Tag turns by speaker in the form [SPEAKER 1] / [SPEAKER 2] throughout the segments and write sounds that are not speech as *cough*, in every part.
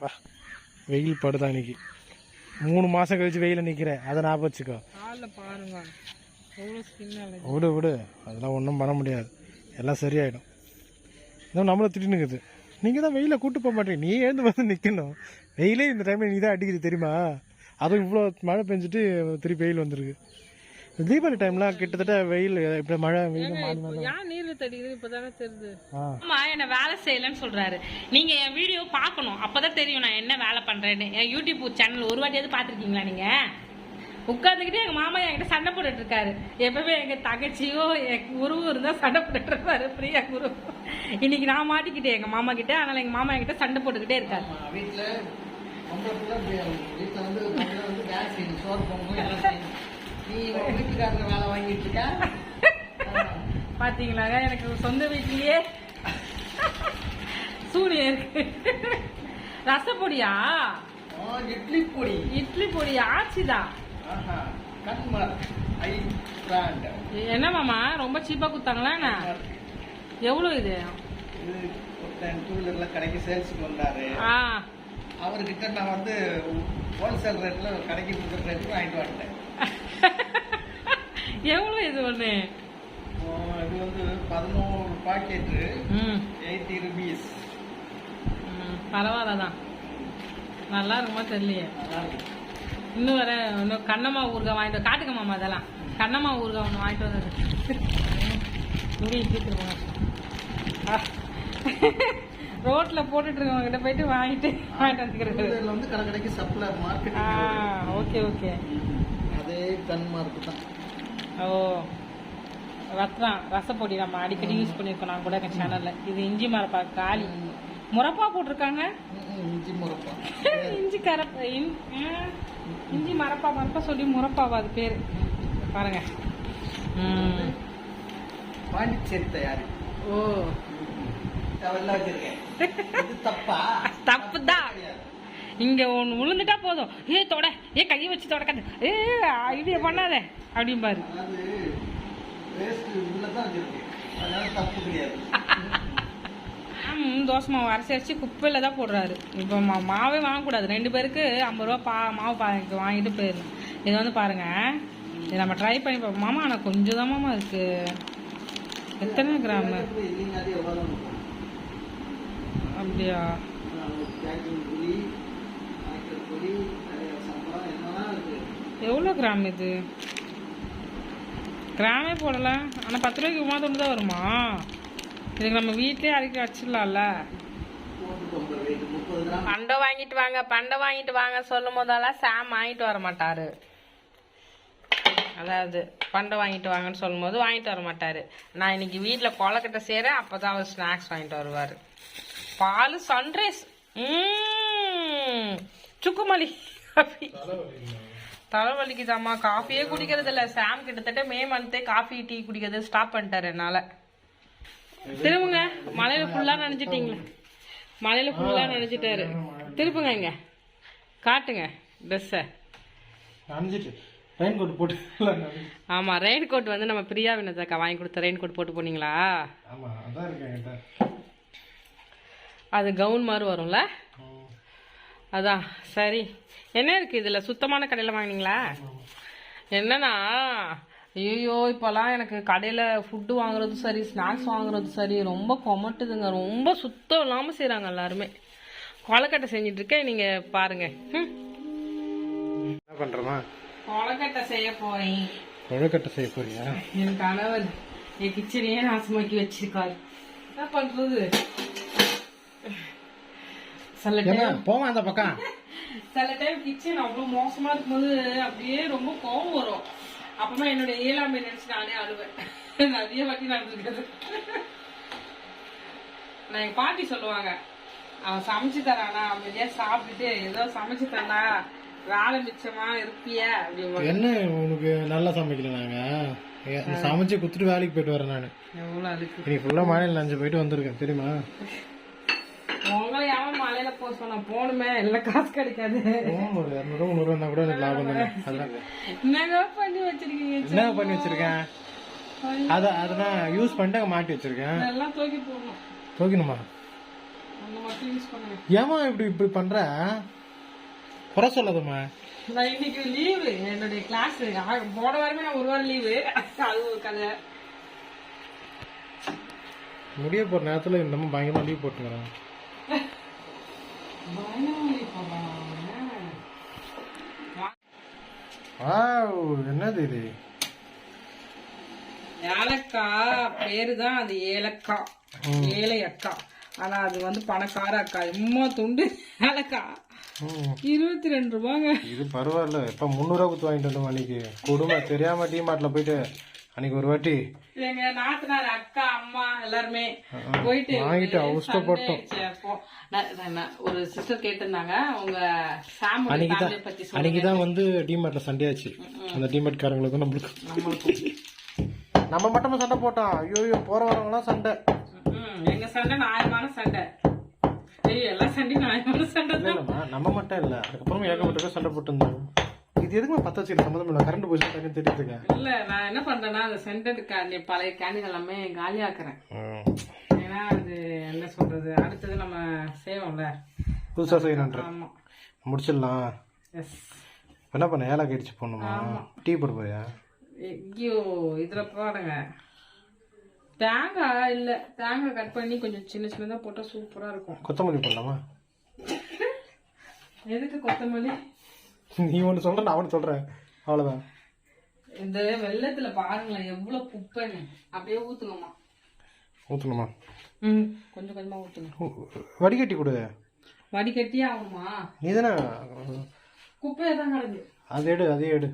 [SPEAKER 1] அப்பா. வெயில் படுதா இன்னைக்கு? மூணு மாதம் கழிச்சு வெயில நிற்கிறேன் அதை ஞாபகம் வச்சுக்கோ. விடு விடு. அதெல்லாம் ஒன்றும் பண்ண முடியாது. எல்லாம் சரியாயிடும். இதோ நம்மளை திட்டினுக்குது நீங்கள் தான் வெயில கூட்டு போக மாட்டீங்க. நீ எழுந்து வந்து நிற்கணும் வெயிலே இந்த டைமில் நீ தான் அடிக்குது தெரியுமா? அதுவும் இவ்வளோ மழை பெஞ்சிட்டு திருப்பி வெயில் வந்திருக்கு. தீபாவளி டைம்லாம் கிட்டத்தட்ட வெயில் இப்படி மழை வெயில் மாறி மாறி
[SPEAKER 2] ஏன் நீர்ல தடிக்குது? இப்பதானே தெரியுது.
[SPEAKER 1] ஆ.
[SPEAKER 3] அம்மா என்ன வேலை செய்யலன்னு சொல்றாரு. நீங்க என் வீடியோ பார்க்கணும். அப்பதான் தெரியும் நான் என்ன வேலை பண்றேன்னு. என் யூடியூப் சேனல் ஒரு வாட்டியாவது பாத்திருக்கீங்களா நீங்க? உட்காந்துக்கிட்டு எங்க மாமா என்கிட்ட சண்டை போட்டுட்டு இருக்காரு. எப்பவுமே எங்க தங்கச்சியோ என் குருவும் இருந்தா சண்டை போட்டுட்டு இருப்பாரு. பிரியா குரு. இன்னைக்கு நான் மாட்டிக்கிட்டேன் எங்க மாமா கிட்ட. அதனால எங்க மாமா என்கிட்ட சண்டை போட்டுக்கிட்டே இருக்காரு.
[SPEAKER 4] வீட்டில் வீட்டில் வந்து சோறு பொங்கல் *laughs*
[SPEAKER 3] பாத்தீங்களாங்க எனக்கு சொந்த வீட்லயே சூரிய இருக்கு. ரசப்பொடியா?
[SPEAKER 4] இட்லி பொடி.
[SPEAKER 3] இட்லி பொடி ஆச்சிதான் என்ன மாமா ரொம்ப சீப்பா குத்தாங்களா என்ன? எவ்வளவு இது?
[SPEAKER 4] இது ஒருத்தன் டூ வீலர்ல கடைக்கு சேல்ஸுக்கு வந்தாரு.
[SPEAKER 3] ஆ.
[SPEAKER 4] அவர்கிட்ட நான் வந்து ஹோல்சேல் ரேட்ல கடைக்கு கொடுக்குற ரேட்டுக்கு வாங்கிட்டு வந்துட்டேன். *laughs*
[SPEAKER 3] எவ்வளவு இது
[SPEAKER 4] ஆ, இது வந்து பதினோரு பாக்கெட்டு. Eighty rupees.
[SPEAKER 3] ம், பரவாயில்லதான் நல்லா இருக்குமா தெரியலையே. இன்னும் வர இன்னும் கண்ணம்மா ஊறுகாய் வாங்கிட்டு காட்டுங்க மாமா அதெல்லாம் கண்ணம்மா ஊறுகாய் ஒன்று வாங்கிட்டு வந்தது. இங்கேயும் தீர்த்துருவோம் ரோட்ல போட்டுட்டு இருக்கவங்க கிட்ட போயிட்டு வாங்கிட்டு வாங்கிட்டு வந்துக்கிறது.
[SPEAKER 4] இதுல வந்து கடை கடைக்கு சப்ளை
[SPEAKER 3] ஆ
[SPEAKER 4] மார்க்கெட்டிங்
[SPEAKER 3] ஓகே ஓகே.
[SPEAKER 4] அதே கண் மார்க்கு தான்.
[SPEAKER 3] ஓ ரத்தான் ரசப்பொடி நம்ம அடிக்கடி யூஸ் பண்ணியிருக்கோம் நான் கூட எங்கள் சேனல்ல இது இஞ்சி மரப்பா காளி முறப்பா போட்டிருக்காங்க?
[SPEAKER 4] இஞ்சி முறப்பா. *laughs*
[SPEAKER 3] இஞ்சி கரப்ப இஞ்சி மரப்பா மரப்பா சொல்லி முறப்பாவா அது பேரு. பாருங்க.
[SPEAKER 4] பாண்டிச்சேரி தயாரி
[SPEAKER 3] ஓ.
[SPEAKER 4] தப்பா?
[SPEAKER 3] தப்புதான்.
[SPEAKER 4] கிடையாது.
[SPEAKER 3] இங்கே ஒன்று விழுந்துட்டா போதும். ஏ தொட. ஏ கையை வச்சு தொடக்காது ஏ இது பண்ணாத. அப்படிம்பாரு. தோசை மாவு அரைச்சி அரைச்சி குப்பையில் தான் போடுறாரு. இப்போ மா மாவே வாங்கக்கூடாது. ரெண்டு பேருக்கு ஐம்பது ரூபா பா மாவு பா வாங்கிட்டு போயிடணும் இது வந்து பாருங்க. இது நம்ம ட்ரை பண்ணி பார்ப்போம் மாமா ஆனால் கொஞ்சம் தான் மாமா இருக்கு. எத்தனை கிராம்? அப்படியா
[SPEAKER 4] பேக்கிங் பொடி அரைக்கிற பொடி நிறைய சம்பளம் என்னெல்லாம் இருக்கு
[SPEAKER 3] எவ்வளோ கிராம் இது? கிராமே போடல. ஆனால் பத்து ரூபாய்க்கு உமா தொண்டு தான் வருமா? இதுக்கு நம்ம வீட்டிலே அரைக்க வச்சிடலாம்ல. பண்டை வாங்கிட்டு வாங்க பண்டை வாங்கிட்டு வாங்க சொல்லும் போதெல்லாம் சாம் வாங்கிட்டு வர மாட்டாரு. அதாவது பண்டை வாங்கிட்டு வாங்கன்னு சொல்லும் போது வாங்கிட்டு வர மாட்டாரு. நான் இன்னைக்கு வீட்டில் கொலக்கட்டை செய்கிறேன் அப்போ தான் அவர் ஸ்நாக்ஸ் வாங்கிட்டு வருவார். பால் சன்ரைஸ் ம் சுக்குமலி காஃபி தலைவலிக்குதாம்மா காஃபியே குடிக்கிறது இல்ல சாம் கிட்டத்தட்ட மே மந்த்தே காஃபி டீ குடிக்கிறது ஸ்டாப் பண்ணிட்டாரு என்னால. திரும்புங்க. மலையில ஃபுல்லா நினைச்சிட்டீங்களா மலையில ஃபுல்லா நினைச்சிட்டாரு திருப்புங்க இங்க. காட்டுங்க ட்ரெஸ்ஸை
[SPEAKER 1] ரெயின் கோட் போட்டு
[SPEAKER 3] ஆமா ரெயின் கோட் வந்து நம்ம பிரியா வினதாக்கா வாங்கி கொடுத்த ரெயின் கோட் போட்டு போனீங்களா?
[SPEAKER 1] ஆமாம்
[SPEAKER 3] அது கவுன் மாதிரி வரும்ல? அதான் சரி. என்ன இருக்கு இதுல? சுத்தமான கடையில வாங்குனீங்களா? என்னன்னா ஐயோ இப்போல்லாம் எனக்கு கடையில் ஃபுட்டு வாங்குறது சரி ஸ்நாக்ஸ் வாங்குறது சரி ரொம்ப கொமட்டுதுங்க. ரொம்ப சுத்தம் இல்லாமல் செய்கிறாங்க எல்லாருமே. கொலக்கட்டை செஞ்சுட்டு இருக்கேன் நீங்கள் பாருங்க. ம்.
[SPEAKER 1] என்ன பண்ணுறோமா
[SPEAKER 3] கொலக்கட்டை செய்ய போறேன்.
[SPEAKER 1] கொழுக்கட்டை செய்ய போறியா?
[SPEAKER 3] என் கணவர் என் கிச்சனையே நாசமாக்கி வச்சிருக்காரு. என்ன பண்றது? சில டைம்
[SPEAKER 1] போமா அந்த பக்கம்.
[SPEAKER 3] சில டைம் கிச்சன் அவ்வளோ மோசமா இருக்கும்போது அப்படியே ரொம்ப கோவம் வரும். அப்பமா என்னுடைய இயலாமை நினைச்சு நானே அழுவேன். *laughs* நிறைய வாட்டி நடந்திருக்குது. *laughs* நான் எங்க பாட்டி சொல்லுவாங்க அவன் சமைச்சு தரானா அமைதியா சாப்பிட்டுட்டு ஏதோ சமைச்சு தந்தா வேலை மிச்சமா இருப்பிய
[SPEAKER 1] என்ன உனக்கு நல்லா சமைக்கல நாங்கள் சமைச்சு குத்துட்டு வேலைக்கு போயிட்டு வரேன் நான். இன்னைக்கு ஃபுல்லாக மழையில் நனைஞ்சு போயிட்டு வந்திருக்கேன் தெரியுமா?
[SPEAKER 3] போக சொன்னா போகணுமே இல்ல காசு கிடைக்காது.
[SPEAKER 1] ஒரு இரநூறுவா முந்நூறுவா கூட எனக்கு லாபம் தானே? அதான்.
[SPEAKER 3] என்னங்க பண்ணி வச்சிருக்கீங்க?
[SPEAKER 1] என்ன பண்ணி வச்சிருக்கேன்? அதை அதை நான் யூஸ் பண்ணிட்டு மாட்டி வச்சிருக்கேன்.
[SPEAKER 3] தூக்கி போடணும்.
[SPEAKER 1] தூக்கணுமா ஏமா இப்படி இப்படி பண்ற? குறை சொல்லாதம்மா.
[SPEAKER 3] நான் இன்னைக்கு லீவு என்னுடைய கிளாஸ் போன வாரமே நான் ஒரு வாரம் லீவு அது ஒரு கதை.
[SPEAKER 1] முடிய போற நேரத்துல இந்த மாதிரி பயங்கரமா லீவ் போட்டுக்கிறேன். என்னது இது?
[SPEAKER 3] ஏலக்காய் பேரு தான் அது ஏலக்காய் ஏழை அக்கா ஆனா அது வந்து பணக்கார அக்கா இம்மா துண்டு ஏலக்காய். இருபத்தி ரெண்டு ரூபாங்க.
[SPEAKER 1] இது பரவாயில்ல. இப்ப முந்நூறுவா குத்து வாங்கிட்டு வந்தோம் அன்னைக்கு. கொடுமை. தெரியாம டீ மார்ட்ல போயிட்டு அன்னைக்கு ஒரு வாட்டி.
[SPEAKER 3] எங்க நாத்தனார் அக்கா அம்மா எல்லாருமே போயிட்டு
[SPEAKER 1] வாங்கிட்டு அவஸ்தைப்பட்டோம்.
[SPEAKER 3] சண்டை ஒரு சிஸ்டர் கேட்டிருந்தாங்க. உங்க ஃபேமிலி
[SPEAKER 1] அன்னைக்கு தான்
[SPEAKER 3] ஃபேமிலி பத்தி சொல்லுங்க.
[SPEAKER 1] அன்னைக்கு தான் வந்து டிமார்ட்ல சண்டே ஆச்சு அந்த டிமார்ட் காரங்களுக்கும் நம்மளுக்கும்
[SPEAKER 3] நம்மளுக்கும்
[SPEAKER 1] நம்ம மட்டுமா சண்டை போட்டோம். ஐயோ ஐயோ போற வரவங்களாம் சண்டை.
[SPEAKER 3] எங்க சண்டை நியாயமான சண்டை. ஏய் எல்லா சண்டையும் நியாயமான சண்டை
[SPEAKER 1] நம்ம மட்டும் இல்ல. அதுக்கப்புறம் ஏகப்பட்ட சண்டை போட்டு இது எதுக்கு பத்த வச்சு சம்மந்தம் இல்லை? கரண்ட் போய் டக்குன்னு தெரியுதுங்க
[SPEAKER 3] இல்ல நான் என்ன பண்றேன்னா அந்த சென்டட் கேண்டி பழைய கேண்டில் எல்லாமே காலியாக்குறேன். ஏன்னா அது என்ன சொல்றது? அடுத்தது நம்ம செய்வோம்ல.
[SPEAKER 1] புதுசா செய்யணுன்ற
[SPEAKER 3] ஆமா.
[SPEAKER 1] முடிச்சிடலாம்.
[SPEAKER 3] எஸ்
[SPEAKER 1] என்ன பண்ண ஏலக்காய் அடிச்சு போடணுமா? டீ போட போறியா?
[SPEAKER 3] ஐயோ இதுல பாருங்க. தேங்காய் இல்ல. தேங்காய் கட் பண்ணி கொஞ்சம் சின்ன சின்னதா போட்டா சூப்பரா இருக்கும்.
[SPEAKER 1] கொத்தமல்லி போடலாமா?
[SPEAKER 3] எதுக்கு கொத்தமல்லி?
[SPEAKER 1] நீ ஒன்று சொல்ற நான் ஒன்று சொல்றேன். அவ்வளோதான்
[SPEAKER 3] இந்த வெள்ளத்துல பாருங்களேன் எவ்வளவு குப்பைன்னு. அப்படியே ஊத்துங்கம்மா.
[SPEAKER 1] ஊற்றணுமா
[SPEAKER 3] ம். கொஞ்சம் கொஞ்சமா ஊத்துங்க.
[SPEAKER 1] வடிகட்டி கொடு.
[SPEAKER 3] வடிகட்டியே ஆகணுமா
[SPEAKER 1] நீ தானே
[SPEAKER 3] குப்பையா தான் கிடக்கு.
[SPEAKER 1] அது எடு அதே எடு.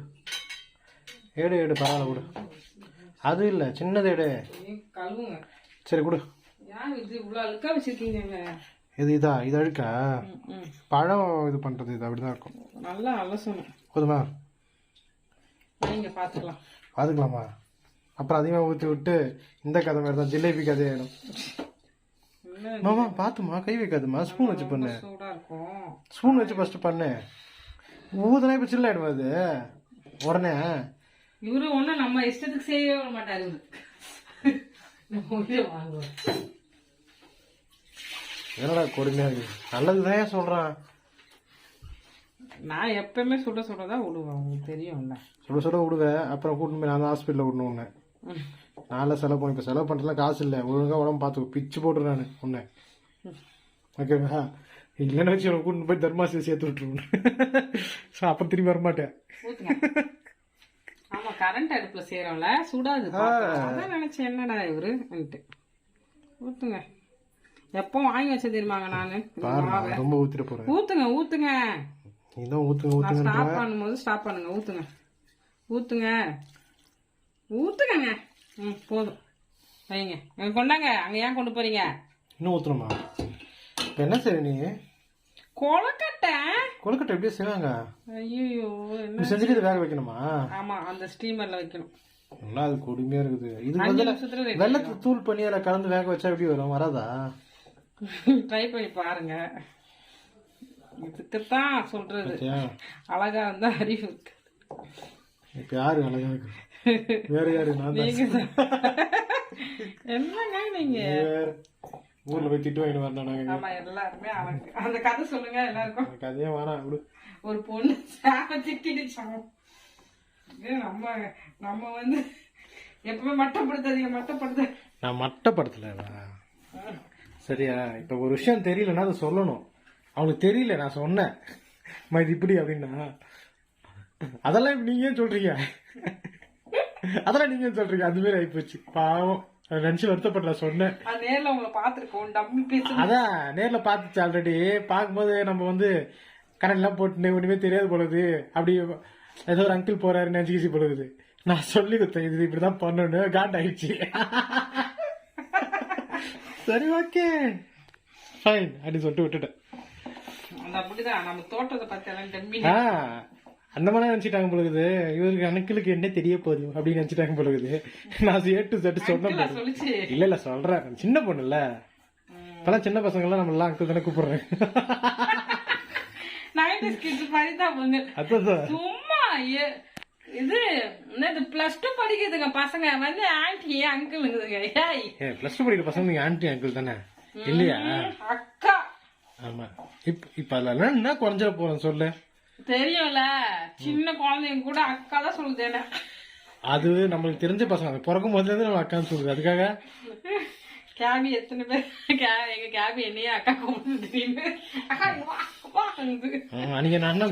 [SPEAKER 1] எடு எடு பரவாயில்ல கொடு. அது இல்லை சின்னது எடு.
[SPEAKER 3] கழுவுங்க.
[SPEAKER 1] சரி கொடு.
[SPEAKER 3] இது இவ்வளவு அழுக்கா வச்சிருக்கீங்க
[SPEAKER 1] இது இதா இது அழுக்கா. பழம் இது பண்ணுறது இது அப்படி தான் இருக்கும்.
[SPEAKER 3] நல்லா அலசணும்.
[SPEAKER 1] போதுமா?
[SPEAKER 3] நீங்க பாத்துக்கலாம்.
[SPEAKER 1] பார்த்துக்கலாமா அப்புறம் அதிகமாக ஊற்றி விட்டு இந்த கதை மாதிரி தான் ஜிலேபி கதையாயிடும். மாமா பார்த்துமா கை வைக்காதுமா ஸ்பூன் வச்சு பண்ணு.
[SPEAKER 3] சூடா
[SPEAKER 1] ஸ்பூன் வச்சு ஃபர்ஸ்ட் பண்ணு. ஊதுனா இப்போ சில்லாயிடுமா அது? உடனே.
[SPEAKER 3] இவரு ஒண்ணும் நம்ம இஷ்டத்துக்கு செய்யவே விட மாட்டாரு
[SPEAKER 1] என்னடா கொடுமையா இருக்கு? நல்லதுதான் சொல்றான்.
[SPEAKER 3] நான் எப்பவுமே சுட சுடதான் விடுவேன் உங்களுக்கு தெரியும்ல.
[SPEAKER 1] சுட சுட விடுவேன் அப்புறம் கூட்டிட்டு போய் நான் தான் ஹாஸ்பிட்டலில் விடணும் உன்னை
[SPEAKER 3] ம்.
[SPEAKER 1] நான்லாம் செலவு பண்ணி இப்போ செலவு பண்ணுறதுலாம் காசு இல்லை. ஒழுங்கா உடம்பு பார்த்துக்கோ பிச்சு போட்டுரு நான் உன்னை. ஓகேவா இல்லைன்னு வச்சு உனக்கு கூட்டிட்டு போய் தர்மாசி சேர்த்து விட்டுருவேன். ஸோ அப்புறம் திரும்பி வரமாட்டேன்.
[SPEAKER 3] ஊத்துங்க. ஆமா கரண்ட் அடுப்புல செய்யறோம்ல சுடாது. அதான் நினைச்சேன் என்னடா இவரு? ஊத்துங்க. எப்போ வாங்கி வச்ச தெரியுமாங்க நானு?
[SPEAKER 1] ரொம்ப ஊற்றிட்டு போகிறேன்
[SPEAKER 3] ஊத்துங்க ஊத்துங்க.
[SPEAKER 1] நீ தான் ஊற்றுங்க
[SPEAKER 3] நான்
[SPEAKER 1] ஊற்றுங்க
[SPEAKER 3] ஸ்டாப் பண்ணும்போது ஸ்டாப் பண்ணுங்க ஊத்துங்க. ஊத்துங்க. ஊத்துங்க ம் போதும். வைங்க. கொண்டாங்க. அங்க ஏன் கொண்டு போறீங்க?
[SPEAKER 1] இன்னும் ஊற்றணுமா இப்போ என்ன செய்ய நீ?
[SPEAKER 3] கொலக்கட்டை
[SPEAKER 1] கொழுக்கட்டை எப்படியே செய்வாங்க.
[SPEAKER 3] ஐயோ
[SPEAKER 1] செஞ்சுட்டு வேக வைக்கணுமா?
[SPEAKER 3] ஆமா அந்த ஸ்டீமர்ல வைக்கணும்.
[SPEAKER 1] நல்லா அது கொடுமையா இருக்குது. இது
[SPEAKER 3] ready
[SPEAKER 1] வெள்ளத்தை தூள் பண்ணி அதில் கலந்து வேக வச்சா எப்படி வரும்? வராதா?
[SPEAKER 3] ட்ரை பண்ணி பாருங்க. இதுக்குத்தான் சொல்றது. அழகா இருந்தா அறிவு
[SPEAKER 1] இப்ப யாரு அழகா இருக்கு? வேற யாரு? நான்.
[SPEAKER 3] என்னங்க நீங்க.
[SPEAKER 1] ஊர்ல போய் திட்டு வாங்கிட்டு வரணும்
[SPEAKER 3] ஆமா எல்லாருமே அழகு அந்த கதை சொல்லுங்க எல்லாருக்கும்.
[SPEAKER 1] அதே வேணாம் விடு.
[SPEAKER 3] ஒரு பொண்ணு சாம திட்டிடுச்சான் நம்ம நம்ம வந்து எப்பவுமே மட்டப்படுத்தாதீங்க மட்டப்படுத்த.
[SPEAKER 1] நான் மட்டப்படுத்தல சரியா? இப்ப ஒரு விஷயம் தெரியலன்னா அதை சொல்லணும். அவங்களுக்கு தெரியல நான் சொன்னேன். இது இப்படி அப்படின்னா. அதெல்லாம் நீங்க ஏன் சொல்றீங்க? அதெல்லாம் நீங்க சொல்றீங்க? அந்த மாதிரி ஆயிப்போச்சு. பாவம். அதை நினைச்சு வருத்தப்படல சொன்னேன்.
[SPEAKER 3] அது நேர்ல உங்களை பாத்துருக்கோம் டம்மி
[SPEAKER 1] அதான் நேர்ல பாத்துச்சு ஆல்ரெடி பார்க்கும்போது நம்ம வந்து கரண்ட்லாம் போட்டு ஒண்ணுமே தெரியாது போலது அப்படி ஏதோ ஒரு அங்கிள் போறாரு நினைச்சு போலகுது நான் சொல்லி கொடுத்தேன் இது இப்படிதான் பண்ணணும் காண்ட் ஆயிடுச்சு. சரி ஓகே. ஃபைன் அப்படின்னு சொல்லிட்டு விட்டுட்டேன்.
[SPEAKER 3] அப்படிதான். நம்ம தோட்டத்தை எல்லாம்
[SPEAKER 1] ஆ. அந்த மாதிரி நினைச்சிட்டாங்க போலகுது இவருக்கு அணுக்களுக்கு என்ன தெரிய போகுது அப்படின்னு நினைச்சிட்டாங்க போலகுது நான் ஏ டு செட் சொன்ன இல்ல இல்ல சொல்றேன். சின்ன பொண்ணுல்ல இப்பெல்லாம் சின்ன பசங்க எல்லாம் நம்ம எல்லாம் அங்கிள் தானே கூப்பிடுறேன்
[SPEAKER 3] சும்மா இது என்னது பிளஸ் டூ படிக்குதுங்க பசங்க. வந்து ஆன்டி
[SPEAKER 1] ஏ பிளஸ் டூ படிக்கிற பசங்க நீங்க ஆன்டி அங்கிள் தானே? இல்லையா?
[SPEAKER 3] அக்கா.
[SPEAKER 1] ஆமா. இப்ப இப்ப அதுல என்ன குறைஞ்சிட போறோம் சொல்லு.
[SPEAKER 3] தெரியும்ல? சின்ன குழந்தைங்க கூட அக்கா தான் சொல்லுது என்ன?
[SPEAKER 1] அது நம்மளுக்கு தெரிஞ்ச பசங்க. அது பிறக்கும் போதுல இருந்து நம்ம அக்கான்னு சொல்லுது. அதுக்காக?
[SPEAKER 3] கேபி எத்தனை பேர்? கே எங்க கேபி என்னையே அக்கா கூப்பிட்டு திடீர்னு. அக்கா இங்க வா வா வந்து
[SPEAKER 1] ஆ, அன்னைக்கு நான் அண்ணா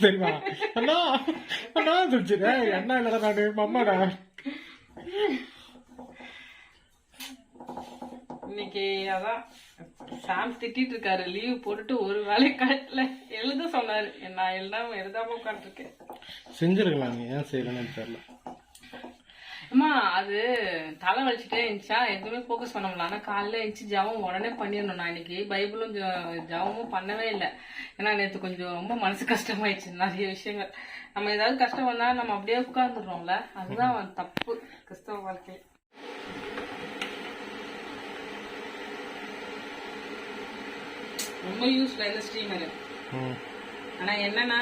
[SPEAKER 1] தெரியுமா? அண்ணா அண்ணா சொல்லிச்சு. "ஏய், அண்ணா இல்லடா நானு அம்மாடா.
[SPEAKER 3] இன்னைக்கு அதான் சாம் திட்டிட்டு இருக்காரு. லீவ் போட்டுட்டு ஒரு வேலை கட்டல. எழுத சொன்னாரு நான் எழுதாம எழுதாம உட்காந்துருக்கேன்
[SPEAKER 1] செஞ்சிருக்கலாம் நீ ஏன் செய்யலன்னு தெரியல.
[SPEAKER 3] அம்மா அது தலை வலிச்சுட்டே இருந்துச்சா? எதுவுமே ஃபோக்கஸ் பண்ண முடியல. ஆனா காலையில எழுந்துச்சு ஜபம் உடனே பண்ணிடணும். நான் இன்னைக்கு பைபிளும் ஜ- ஜபமும் பண்ணவே இல்லை. ஏன்னா நேற்று கொஞ்சம் ரொம்ப மனசு கஷ்டமாயிடுச்சு. நிறைய விஷயங்கள். நம்ம ஏதாவது கஷ்டம் வந்தா நம்ம அப்படியே உட்கார்ந்துடுறோம்ல. அதுதான் தப்பு கிறிஸ்தவ வாழ்க்கை ரொம்ப யூஸ்ல இந்த ஸ்டீமர்
[SPEAKER 1] ம்
[SPEAKER 3] ஆனா என்னன்னா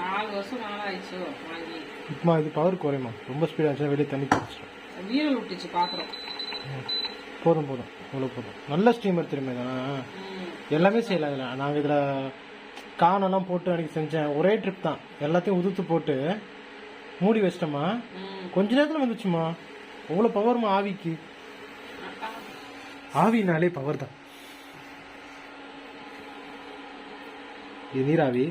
[SPEAKER 3] நாலு வருஷம் ஆயிடுச்சோ வாங்கி.
[SPEAKER 1] இப்பமா இது பவர் குறையுமா? ரொம்ப ஸ்பீடாக இருந்துச்சுன்னா வெளியே தண்ணி குடிச்சிடும்
[SPEAKER 3] வீரல் விட்டுச்சு பாக்குறோம்
[SPEAKER 1] போதும் போதும். இவ்வளோ போதும். நல்ல ஸ்டீமர் இதெல்லாம் எல்லாமே செய்யலாம் இதில். நாங்கள் இதில் காணெல்லாம் போட்டு அன்னைக்கு செஞ்சேன். ஒரே ட்ரிப் தான். எல்லாத்தையும் உதுத்து போட்டு மூடி வச்சிட்டோமா? கொஞ்ச நேரத்தில் வந்துச்சுமா? அவ்வளோ பவர்மா ஆவிக்கு? ஆவினாலே பவர் தான். இது நீராவி?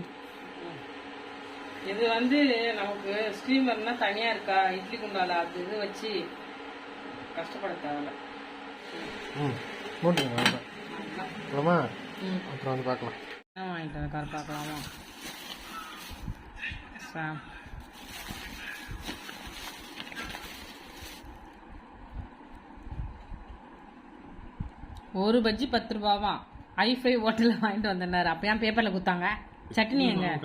[SPEAKER 3] இது வந்து நமக்கு ஸ்டீமர்னா தனியா இருக்கா? இட்லி குண்டால அது இது வச்சு கஷ்டப்பட தேவையில்ல.
[SPEAKER 1] ம் போட்டுருங்க அப்புறமா வந்து பார்க்கலாம்.
[SPEAKER 3] என்ன வாங்கிட்டு கார் பார்க்கலாமா? சாம் ஒரு பஜ்ஜி பத்து ரூபாவா? ஐஃபை ஹோட்டலில் வாங்கிட்டு வந்திருந்தாரு அப்போ ஏன் பேப்பரில் குத்தாங்க சட்னி எங்க?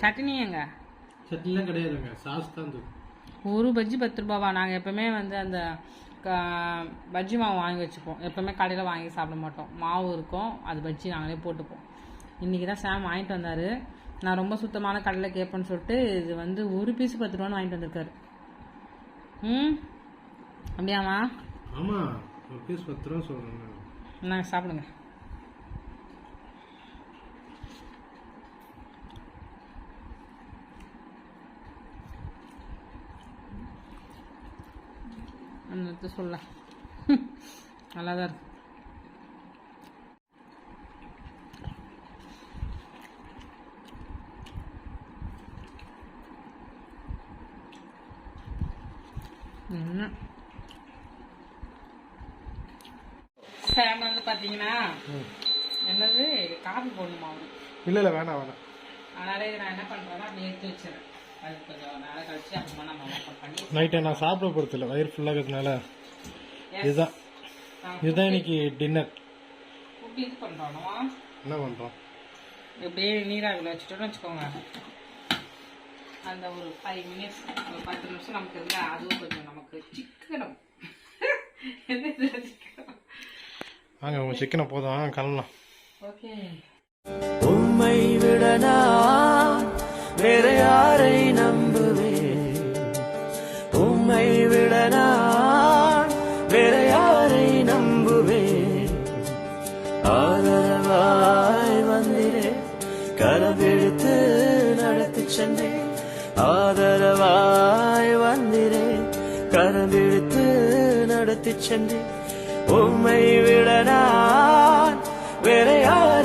[SPEAKER 3] சட்னி எங்க?
[SPEAKER 1] சட்னிலாம் கிடையாதுங்க. சாஸ் தான்
[SPEAKER 3] ஒரு பஜ்ஜி பத்து ரூபாவா? நாங்கள் எப்பவுமே வந்து அந்த க- பஜ்ஜி மாவு வாங்கி வச்சுப்போம். எப்பவுமே கடையில் வாங்கி சாப்பிட மாட்டோம். மாவு இருக்கும். அது பஜ்ஜி நாங்களே போட்டுப்போம். இன்றைக்கி தான் சாம் வாங்கிட்டு வந்தார். நான் ரொம்ப சுத்தமான கடையில் கேட்பேன்னு சொல்லிட்டு இது வந்து ஒரு பீஸ் பத்து ரூபான்னு வாங்கிட்டு வந்திருக்காரு. ம்? அப்படியாம்மா?
[SPEAKER 1] ஆமாம் ஒரு பீஸ் பத்து ரூபா சொல்கிறேன்
[SPEAKER 3] நான் சாப்பிடுங்க. அந்த சொல்ல. நல்லா தான் இருக்கு. என்ன? சாம் வந்து பார்த்தீங்கன்னா என்னது காஃபி போடணுமா அவரு
[SPEAKER 1] இல்லை இல்லை வேணாம் வேணாம்.
[SPEAKER 3] அதனால இதை நான் என்ன பண்ணுறேன்னா அப்படியே எடுத்து வச்சிடறேன். அது கொஞ்சம் நேரம் கழிச்சு அப்புறமா நம்ம ஓப்பன் பண்ணி
[SPEAKER 1] நைட்டை நான் சாப்பிட போகிறது இல்லை வயிறு ஃபுல்லாகிறதுனால
[SPEAKER 3] Yes.
[SPEAKER 1] இதுதான். இதுதான் இன்னைக்கு டின்னர்
[SPEAKER 3] ஃபுட் இது
[SPEAKER 1] என்ன பண்ணுறோம்
[SPEAKER 3] இப்படியே நீராவியில் வச்சுட்டோம்னு வச்சுக்கோங்க. அந்த ஒரு ஃபைவ் மினிட்ஸ் ஒரு பத்து நிமிஷம் நமக்கு இருந்தா அதுவும் கொஞ்சம் நமக்கு சிக்கனம். *laughs* இதில் சிக்கனம்?
[SPEAKER 1] வாங்க உங்கள் சிக்கனை போதும். கிளம்பலாம்
[SPEAKER 3] ஓகே.
[SPEAKER 5] உம்மை விட நான் வேற யாரை நம்புவேன்? உம்மை விட நான் வேற யாரை நம்புவேன்? ஆதரவாய் வந்திரே கரவெடுத்து நடத்தி சென்றேன் ஆதரவாய் வந்திரே கரவெடுத்து நடத்தி சென்றேன் உம்மை விட நான் வேற யார்